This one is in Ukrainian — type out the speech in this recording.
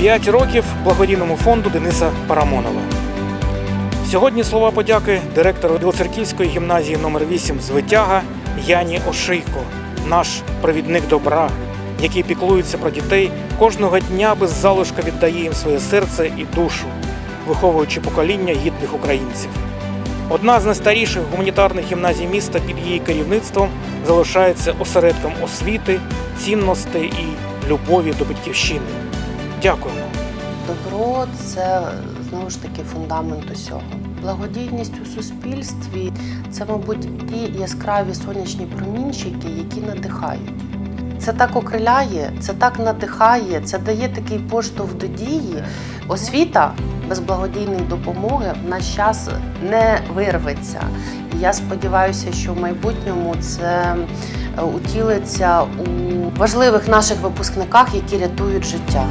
5 років благодійному фонду Дениса Парамонова. Сьогодні слова подяки директору Білоцерківської гімназії номер 8 з Витяга Яні Ошийко, наш провідник добра, який піклується про дітей кожного дня без залишка віддає їм своє серце і душу, виховуючи покоління гідних українців. Одна з найстаріших гуманітарних гімназій міста під її керівництвом залишається осередком освіти, цінностей і любові до батьківщини. Дякуємо. Добро це знову ж таки фундамент усього. Благодійність у суспільстві це, мабуть, ті яскраві сонячні промінчики, які надихають. Це так окриляє, це так надихає, це дає такий поштовх до дії. Освіта без благодійної допомоги в наш час не вирветься. І я сподіваюся, що в майбутньому це е, утілиться у важливих наших випускниках, які рятують життя.